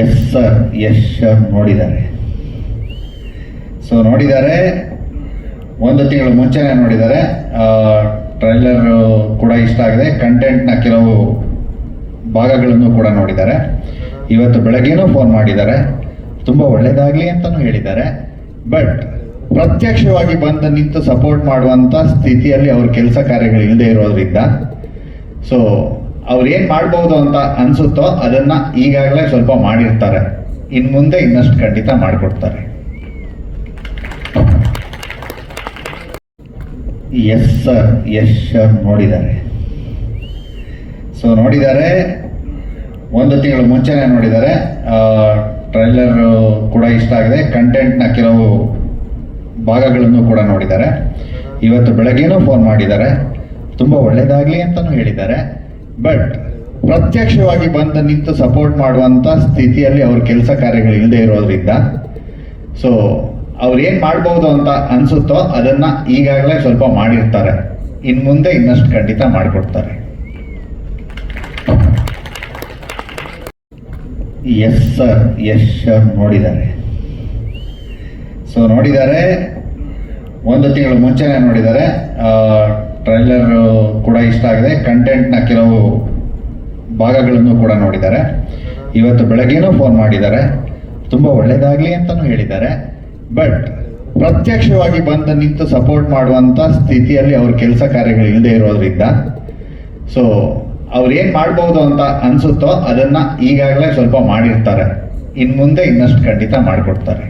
S sir yes sir ನೋಡಿದ್ದಾರೆ. So ನೋಡಿದ್ದಾರೆ. ಒಂದು ತಿಂಗಳು ಮುಂಚೆನೇ ನೋಡಿದ್ದಾರೆ. ಟ್ರೈಲರ್ ಕೂಡ ಇಷ್ಟ ಆಗಿದೆ. ಕಂಟೆಂಟ್ನ ಕೆಲವು ಭಾಗಗಳನ್ನು ಕೂಡ ನೋಡಿದ್ದಾರೆ. ಇವತ್ತು ಬೆಳಗ್ಗೆನೂ ಫೋನ್ ಮಾಡಿದ್ದಾರೆ. ತುಂಬ ಒಳ್ಳೆಯದಾಗಲಿ ಅಂತಲೂ ಹೇಳಿದ್ದಾರೆ. ಬಟ್ ಪ್ರತ್ಯಕ್ಷವಾಗಿ ಬಂದು ನಿಂತು ಸಪೋರ್ಟ್ ಮಾಡುವಂಥ ಸ್ಥಿತಿಯಲ್ಲಿ ಅವ್ರ ಕೆಲಸ ಕಾರ್ಯಗಳು ಇಲ್ಲದೆ ಇರೋದ್ರಿಂದ ಸೊ ಅವ್ರು ಏನು ಮಾಡ್ಬೋದು ಅಂತ ಅನ್ಸುತ್ತೋ ಅದನ್ನ ಈಗಾಗಲೇ ಸ್ವಲ್ಪ ಮಾಡಿರ್ತಾರೆ. ಇನ್ನು ಮುಂದೆ ಇನ್ನಷ್ಟು ಖಂಡಿತ ಮಾಡಿಕೊಡ್ತಾರೆ. ಎಸ್ ಸರ್ ಎಸ್ ಸರ್ ನೋಡಿದ್ದಾರೆ. ಸೊ ನೋಡಿದ್ದಾರೆ. ಒಂದು ತಿಂಗಳು ಮುಂಚೆನೇ ನೋಡಿದ್ದಾರೆ. ಟ್ರೈಲರ್ ಕೂಡ ಇಷ್ಟ ಆಗಿದೆ. ಕಂಟೆಂಟ್ನ ಕೆಲವು ಭಾಗಗಳನ್ನು ಕೂಡ ನೋಡಿದ್ದಾರೆ. ಇವತ್ತು ಬೆಳಗ್ಗೆನೂ ಫೋನ್ ಮಾಡಿದ್ದಾರೆ. ತುಂಬ ಒಳ್ಳೆಯದಾಗಲಿ ಅಂತಲೂ ಹೇಳಿದ್ದಾರೆ. ಬಟ್ ಪ್ರತ್ಯಕ್ಷವಾಗಿ ಬಂದು ನಿಂತು ಸಪೋರ್ಟ್ ಮಾಡುವಂಥ ಸ್ಥಿತಿಯಲ್ಲಿ ಅವ್ರ ಕೆಲಸ ಕಾರ್ಯಗಳು ಇಲ್ಲದೆ ಇರೋದ್ರಿಂದ ಸೊ ಅವ್ರು ಏನು ಮಾಡ್ಬೋದು ಅಂತ ಅನ್ಸುತ್ತೋ ಅದನ್ನ ಈಗಾಗಲೇ ಸ್ವಲ್ಪ ಮಾಡಿರ್ತಾರೆ. ಇನ್ನು ಮುಂದೆ ಇನ್ನಷ್ಟು ಖಂಡಿತ ಮಾಡಿಕೊಡ್ತಾರೆ. ಎಸ್ ಸರ್ ಎಸ್ ಸರ್ ನೋಡಿದ್ದಾರೆ. ಸೊ ನೋಡಿದ್ದಾರೆ. ಒಂದು ತಿಂಗಳು ಮುಂಚೆನೇ ನೋಡಿದ್ದಾರೆ. ಟ್ರೈಲರ್ ಕೂಡ ಇಷ್ಟ ಆಗಿದೆ. ಕಂಟೆಂಟ್ನ ಕೆಲವು ಭಾಗಗಳನ್ನು ಕೂಡ ನೋಡಿದ್ದಾರೆ. ಇವತ್ತು ಬೆಳಗ್ಗೆನೂ ಫೋನ್ ಮಾಡಿದ್ದಾರೆ. ತುಂಬ ಒಳ್ಳೆಯದಾಗಲಿ ಅಂತಲೂ ಹೇಳಿದ್ದಾರೆ. ಬಟ್ ಪ್ರತ್ಯಕ್ಷವಾಗಿ ಬಂದು ನಿಂತು ಸಪೋರ್ಟ್ ಮಾಡುವಂಥ ಸ್ಥಿತಿಯಲ್ಲಿ ಅವ್ರ ಕೆಲಸ ಕಾರ್ಯಗಳು ಇಲ್ಲದೆ ಇರೋದ್ರಿಂದ ಸೊ ಅವ್ರು ಏನು ಮಾಡ್ಬೋದು ಅಂತ ಅನ್ಸುತ್ತೋ ಅದನ್ನ ಈಗಾಗಲೇ ಸ್ವಲ್ಪ ಮಾಡಿರ್ತಾರೆ. ಇನ್ನು ಮುಂದೆ ಇನ್ನಷ್ಟು ಖಂಡಿತ ಮಾಡಿಕೊಡ್ತಾರೆ.